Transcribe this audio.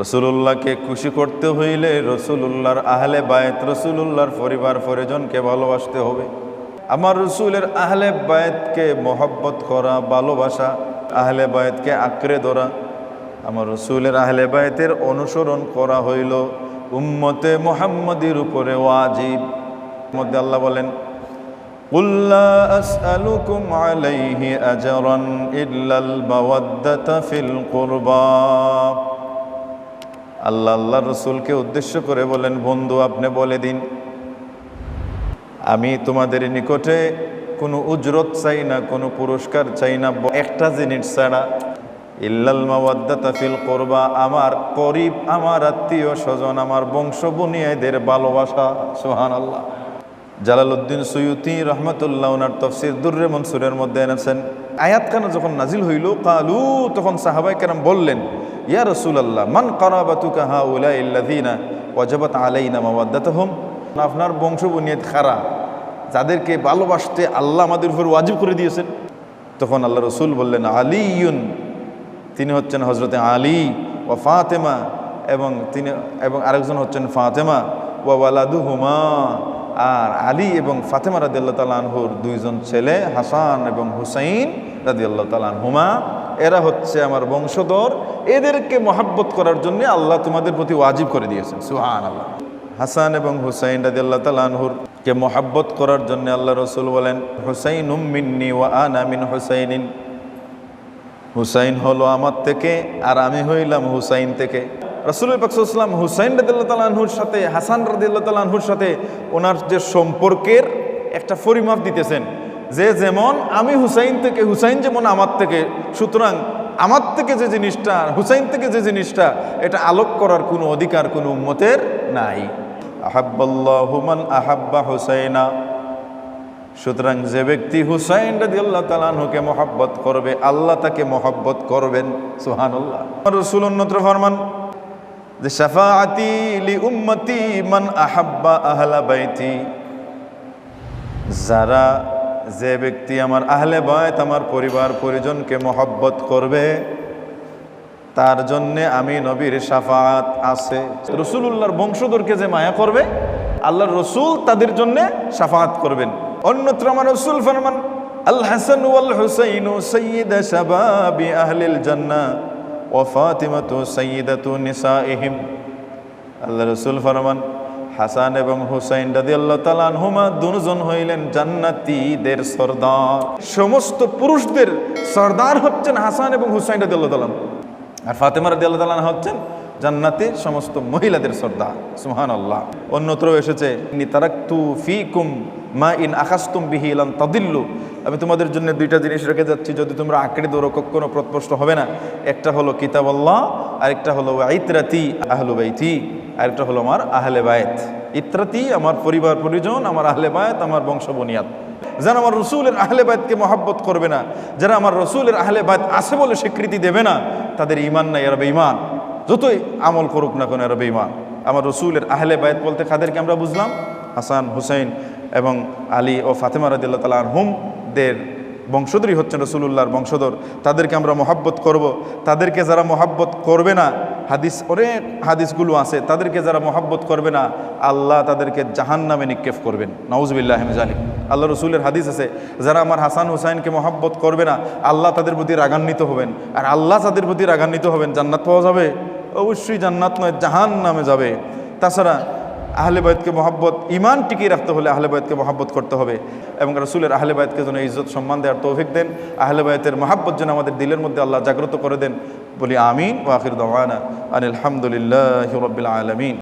রসুলুল্লাহকে খুশি করতে হইলে রসুলুল্লাহর আহলে বায়েত, রসুলুল্লাহর পরিবার, পরিজনকে ভালোবাসতে হবে। আমার রসুলের আহলে বায়েতকে মহব্বত করা, ভালোবাসা, আহলে বায়েতকে আঁকড়ে ধরা, আমার রসুলের আহলে বায়েতের অনুসরণ করা হইল উম্মতে মোহাম্মদির উপরে ওয়াজিব। মধ্যে আল্লাহ বলেন উল্লা আলাইহি আজরান ইল্লাল ফিল কুরবা। আল্লাহ আল্লাহ রসুলকে উদ্দেশ্য করে বলেন, বন্ধু, আপনি বলে দিন, আমি তোমাদের নিকটে কোনো উজরত চাই না, কোনো পুরস্কার চাই না একটা জিনিস ছাড়া। ইল্লাল মাওয়াদ্দাতা ফিল করবা, আমার করিব, আমার আত্মীয় স্বজন, আমার বংশ বুনিয়াদের ভালোবাসা। সোহান আল্লাহ জালালউদ্দিন সৈয়ুতি রহমতুল্লাহ, ওনার তফসির দুর্রে মনসুরের মধ্যে এনেছেন। আয়াতখানা যখন নাজিল হইল, কালু, তখন সাহাবাই কেরাম বললেন, ইয়া রসুলাল্লাহ, মান কারাবাতুকা হা উলা ইল্লাদিনা ওয়াজাবাত আলাইনা মাওয়াদ্দাতাহুম? আপনার বংশ বুনিয়াদ খারা, যাদেরকে ভালোবাসতে আল্লাহ আমাদের উপর ওয়াজিব করে দিয়েছেন। তখন আল্লাহ রসুল বললেন আলিউন তিনি হচ্ছেন হজরতে আলী ও ফাতেমা এবং তিনি, এবং আরেকজন হচ্ছেন ফাতেমা ও ওয়ালাদু হুমা আর আলী এবং ফাতেমা রাদি আল্লাহ তালানহুর দুইজন ছেলে, হাসান এবং হুসাইন রাদি আল্লাহ তালান হুমা এরা হচ্ছে আমার বংশধর। এদেরকে মহাব্বত করার জন্য আল্লাহ তোমাদের প্রতি ওয়াজিব করে দিয়েছেন সুহান আল্লাহ হাসান এবং হুসাইন রাদি আল্লাহ তালানহুর কে মহাব্বত করার জন্য আল্লাহ রসুল বলেন হুসাইন উম্মিন্নি ওয়া আনা মিন হুসাইনিন। হুসাইন হলো আমার থেকে আর আমি হইলাম হুসাইন থেকে। রসুল পাকসাল্লাম হুসাইন রাদিল্লা তালাহুর সাথে, হাসান রাদিল্লা তালাহুর সাথে ওনার যে সম্পর্কের একটা পরিমাপ দিতেছেন যে যেমন আমি হুসাইন থেকে, হুসাইন যেমন আমার থেকে, সুতরাং আমার থেকে যে জিনিসটা, হুসাইন থেকে যে জিনিসটা, এটা আলোক করার কোনো অধিকার কোনো উম্মতের নাই। আহাব্বাল্লাহুমান আহাব্বা হুসাইনা। সুতরাং যে ব্যক্তি হুসাইন রাজি আল্লাহ তালানহুকে মহাব্বত করবে, আল্লাহ তাকে মহাব্বত করবেন সুহান আল্লাহ রসুল উন্নত ফরমান যে শাফাআতি লি উম্মতি মান আহাব্বা আহলা বাইতি। যারা যে ব্যক্তি আমার আহলে বায়ত আমার পরিবার পরিজনকে মহব্বত করবে, তার জন্যে আমি নবীর সাফাত আছে। রসুলুল্লাহর বংশধরকে যে মায়া করবে, আল্লাহর রসুল তাদের জন্যে সাফাত করবেন। অন্যত্র আমার রসুল ফরমান, আল হাসান ওয়াল হুসাইন সৈয়দ শাবাবি আহলিল জান্নাহ। ও ফাতিমাতু নিসা নিসাইহিম। আল্লাহ রসুল ফরমান, হাসান এবং হুসাইন রাদি আল্লাহ তালানহুমা দুজন হইলেন জান্নাতীদের সর্দার। সমস্ত পুরুষদের সর্দার হচ্ছেন হাসান এবং হুসাইন রাদি আল্লাহ তালান আর ফাতেমা রাদি আল্লাহ তালান হচ্ছেন জান্নাতের সমস্ত মহিলাদের সর্দার সুহান আল্লাহ অন্যত্র এসেছে মা ইন ইলান তাদিল্লু। আমি তোমাদের জন্য দুইটা জিনিস রেখে যাচ্ছি, যদি তোমরা আঁকড়ে দৌড়ো কখনো প্রত্পষ্ট হবে না। একটা হলো কিতাব আল্লাহ আরেকটা হলো আইতরাতি আহলু বাইতি, আরেকটা হলো আমার আহলে বায়েত ইত্রাতি আমার পরিবার পরিজন, আমার আহলে বায়েত আমার বংশ বনিয়াদ। যারা আমার রসুলের আহলে বায়তকে মহাব্বত করবে না, যারা আমার রসুলের আহলে বায়ত আছে বলে স্বীকৃতি দেবে না, তাদের ইমান নাই, এরা বেঈমান। যতই আমল করুক না কেন এরা বেঈমান। আমার রসুলের আহলে বায়ত বলতে খাদেরকে আমরা বুঝলাম? হাসান, হুসাইন এবং আলী ও ফাতেমা রাদিল্লা তালা হুমদের বংশধরই হচ্ছেন রসুল্লাহর বংশধর। তাদেরকে আমরা মহাব্বত করব। তাদেরকে যারা মহাব্বত করবে না, হাদিস অনেক হাদিসগুলো আছে, তাদেরকে যারা মহাব্বত করবে না, আল্লাহ তাদেরকে জাহান নামে নিক্ষেপ করবেন। নওয়াজবিল্লাহ জালিম আল্লাহ রসুলের হাদিস আছে, যারা আমার হাসান, হুসাইনকে মহাব্বত করবে না, আল্লাহ তাদের প্রতি রাগান্বিত হবেন। আর আল্লাহ তাদের প্রতি রাগান্বিত হবেন, জান্নাত পাওয়া যাবে? অবশ্যই জান্নাত নয় জাহান নামে যাবে। তাছাড়া আহলে বায়তকে মহাব্বত ইমান টিকিয়ে রাখতে হলে আহলে বায়তকে মহাব্বত করতে হবে এবং রসুলের আহলে বায়তকে যেন ইজ্জত সম্মান দেওয়ার তৌফিক দেন, আহলে বায়তের মহাব্বত যেন আমাদের দিলের মধ্যে আল্লাহ জাগ্রত করে দেন। বলি আমিন ওয়াকির দাওয়ানা আনিল হামদুলিল্লাহ রবিল আলমিন।